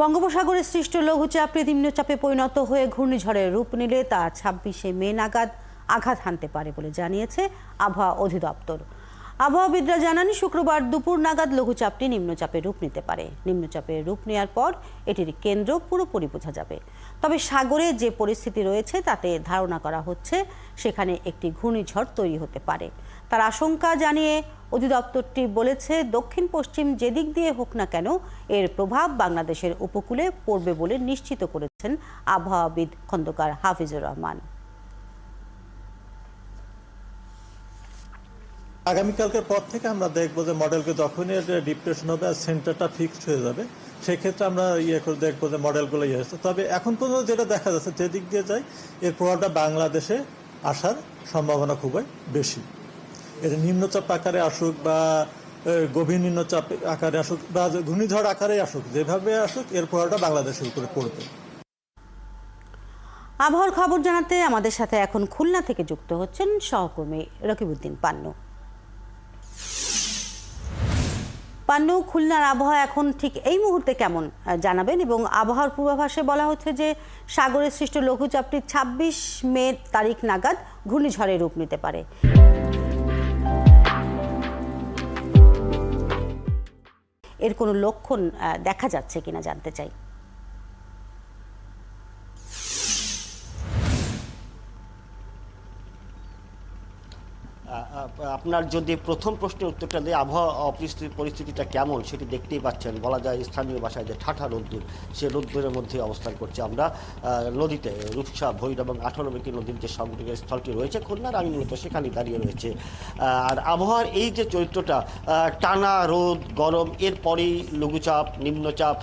বঙ্গোপসাগরে সৃষ্ট লঘুচাপে নিম্নচাপে পরিণত হয়ে ঘূর্ণিঝড়ের রূপ নিলে তা ছাব্বিশে মে নাগাদ আঘাত হানতে পারে বলে জানিয়েছে আবহাওয়া অধিদপ্তর। আবহাওয়াবিদরা জানান, শুক্রবার দুপুর নাগাদ লঘুচাপটি নিম্নচাপে রূপ নিতে পারে। নিম্নচাপে রূপ নেওয়ার পর এটির কেন্দ্র পুরোপুরি বোঝা যাবে। তবে সাগরে যে পরিস্থিতি রয়েছে, তাতে ধারণা করা হচ্ছে সেখানে একটি ঘূর্ণিঝড় তৈরি হতে পারে। তার আশঙ্কা জানিয়ে অধিদপ্তরটি বলেছে, দক্ষিণ পশ্চিম যেদিক দিয়ে হোক না কেন, এর প্রভাব বাংলাদেশের উপকূলে পড়বে বলে নিশ্চিত করেছেন আবহাওয়াবিদ খন্দকার হাফিজুর রহমান। আগামীকালকের পর থেকে আমরা দেখব যে মডেলকে যখনই ডিপ্রেশন হবে আর সেন্টারটা ফিক্সড হয়ে যাবে, সেক্ষেত্রে আমরা ইয়ে করে দেখব যে মডেলগুলো ইয়ে হচ্ছে তবে এখন পর্যন্ত যেটা দেখা যাচ্ছে, যেদিক দিয়ে যায় এর প্রভাবটা বাংলাদেশে আসার সম্ভাবনা খুবই বেশি। এটা নিম্নচাপ আকারে আসুক বা গভীর নিম্নচাপ আকারে আসুক বা ঘূর্ণিঝড় আকারে আসুক, যেভাবে আসুক, এর প্রভাবটা বাংলাদেশের উপরে পড়বে। আবহাওয়ার খবর জানাতে আমাদের সাথে এখন খুলনা থেকে যুক্ত হচ্ছেন সহকর্মী রকিবউদ্দিন পান্নু। পান্নু খুলনার আবহাওয়া এখন ঠিক এই মুহূর্তে কেমন জানাবেন এবং আবহাওয়ার পূর্বাভাসে বলা হচ্ছে যে সাগরের সৃষ্ট লঘুচাপটি ছাব্বিশ মে তারিখ নাগাদ ঘূর্ণিঝড়ে রূপ নিতে পারে। এর কোনো লক্ষণ দেখা যাচ্ছে কিনা জানতে চাই। আপনার যদি প্রথম প্রশ্নের উত্তরটা দিয়ে আবহাওয়া অপরিস্থিতি পরিস্থিতিটা কেমন সেটি দেখতেই পাচ্ছেন। বলা যায় স্থানীয় ভাষায় যে ঠাঠা রোদ্দুর সে রোদ্দুরের মধ্যে অবস্থান করছে আমরা। নদীতে রূপসা ভৈর এবং আঠারো নদীর যে সংযোগের স্থলটি রয়েছে খুলনার আমি মূলত সেখানেই দাঁড়িয়ে রয়েছে। আর আবহাওয়ার এই যে চরিত্রটা টানা রোদ গরম এরপরেই লঘুচাপ নিম্নচাপ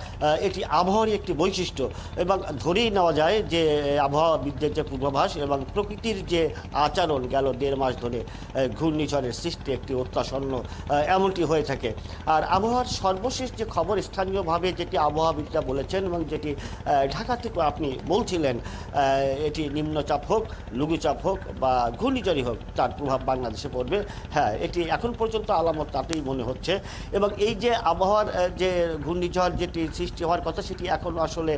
এটি আবহাওয়ারই একটি বৈশিষ্ট্য। এবং ধরেই নেওয়া যায় যে আবহাওয়া আবহাওয়াবিদদের যে পূর্বাভাস এবং প্রকৃতির যে আচরণ গেল দেড় মাস ধরে আহ, ঘূর্ণিঝড়ের সৃষ্টি একটি অত্যাসন্ন এমনটি হয়ে থাকে। আর আবহাওয়ার সর্বশেষ যে খবর স্থানীয়ভাবে যেটি আবহাওয়াবিদরা বলেছেন এবং যেটি ঢাকা থেকে আপনি বলছিলেন এটি নিম্নচাপ হোক, লঘুচাপ হোক বা ঘূর্ণিঝড়ই হোক, তার প্রভাব বাংলাদেশে পড়বে। হ্যাঁ এটি এখন পর্যন্ত আলামত তাতেই মনে হচ্ছে। এবং এই যে আবহাওয়ার যে ঘূর্ণিঝড় যেটি সৃষ্টি হওয়ার কথা, সেটি এখনও আসলে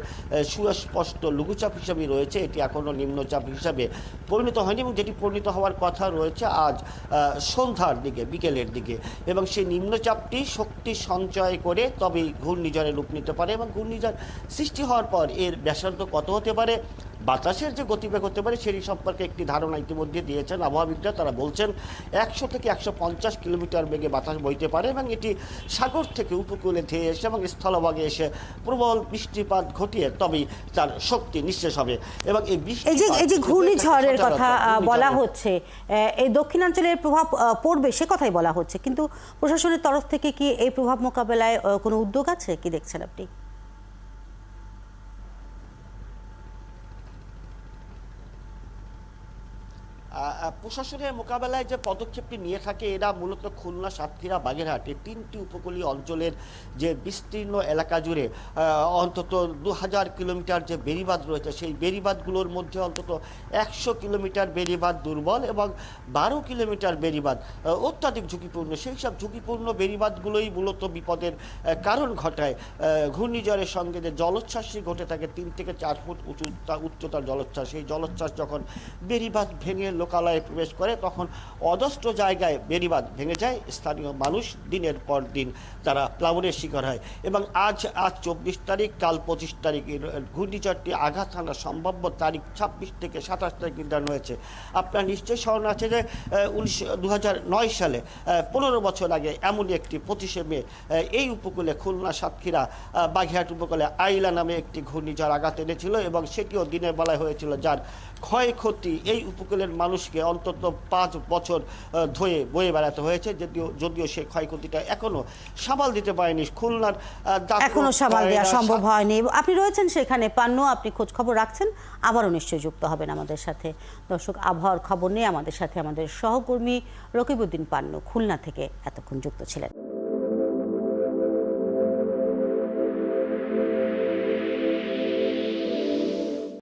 সুস্পষ্ট লঘুচাপ হিসাবেই রয়েছে। এটি এখনও নিম্নচাপ হিসাবে পরিণত হয়নি এবং যেটি পরিণত হওয়ার কথা রয়েছে, আজ সন্ধ্যার দিকে, বিকেলের দিকে এবং সেই নিম্নচাপটি শক্তি সঞ্চয় করে তবেই ঘূর্ণিঝড়ে রূপ নিতে পারে এবং ঘূর্ণিঝড় সৃষ্টি হওয়ার পর এর ব্যাসার্ধ কত হতে পারে? বাতাসের যে গতিবেগ হতে পারে সেই সম্পর্কে একটি ধারণা ইতিমধ্যে দিয়েছেন আবহাওয়াবিদরা। তারা বলছেন একশো থেকে একশো পঞ্চাশ কিলোমিটার বেগে বাতাস বইতে পারে এবং এটি সাগর থেকে উপকূলে ধেয়ে এসে এবং স্থলভাগে এসে প্রবল বৃষ্টিপাত ঘটিয়ে তবেই তার শক্তি নিঃশেষ হবে এবং এই এই যে এই যে ঘূর্ণিঝড়ের কথা বলা হচ্ছে এই দক্ষিণাঞ্চলের প্রভাব পড়বে সে কথাই বলা হচ্ছে কিন্তু প্রশাসনের তরফ থেকে কি এই প্রভাব মোকাবেলায় কোনো উদ্যোগ আছে? কি দেখছেন আপনি? প্রশাসনের মোকাবেলায় যে পদক্ষেপটি নিয়ে থাকে এরা মূলত খুলনা সাতক্ষীরা বাগেরহাট এই তিনটি উপকূলীয় অঞ্চলের যে বিস্তীর্ণ এলাকা জুড়ে অন্তত দু হাজার কিলোমিটার যে বেড়িবাঁধ রয়েছে সেই বেড়িবাঁধগুলোর মধ্যে অন্তত একশো কিলোমিটার বেড়িবাঁধ দুর্বল এবং বারো কিলোমিটার আহ, অত্যাধিক ঝুঁকিপূর্ণ। সেই সব ঝুঁকিপূর্ণ বেড়িবাঁধগুলোই মূলত বিপদের কারণ ঘটায়। ঘূর্ণিঝড়ের সঙ্গে যে জলোচ্ছ্বাসই ঘটে থাকে তিন থেকে চার ফুট উঁচু উচ্চতার জলোচ্ছ্বাস। সেই জলোচ্ছ্বাস যখন বেড়িবাঁধ ভেঙে লোকালয়ে প্রবেশ করে, তখন অজস্র জায়গায় বেড়িবাঁধ ভেঙে যায়, স্থানীয় মানুষ দিনের পর দিন তারা প্লাবনের শিকার হয়। এবং আজ আজ চব্বিশ তারিখ, কাল পঁচিশ তারিখ ঘূর্ণিঝড়টি আঘাত হানার সম্ভাব্য তারিখ ছাব্বিশ থেকে সাতাশ তারিখ নির্ধারণ হয়েছে। আপনার নিশ্চয়ই স্মরণ আছে যে উনিশ সালে পনেরো বছর আগে এমনই একটি পঁচিশে মে এই উপকূলে খুলনা সাতক্ষীরা বাগেরহাট উপকূলে আইলা নামে একটি ঘূর্ণিঝড় আঘাত এনেছিল এবং সেটিও দিনের বেলায় হয়েছিল, যার ক্ষয়ক্ষতি এই উপকূলের মানুষকে অন্তত পাঁচ বছর ধুয়ে বয়ে বেড়াতে হয়েছে যদিও যদিও সে ক্ষয়ক্ষতিটা এখনও সামাল দিতে পারেনি। খুলনার এখনও সামাল দেওয়া সম্ভব হয়নি। আপনি রয়েছেন সেখানে পান্ন আপনি খোঁজ খবর রাখছেন আবারও নিশ্চয়ই যুক্ত হবেন আমাদের সাথে। দর্শক আবহাওয়ার খবর নিয়ে আমাদের সাথে আমাদের সহকর্মী রকিবউদ্দিন পান্ন খুলনা থেকে এতক্ষণ যুক্ত ছিলেন।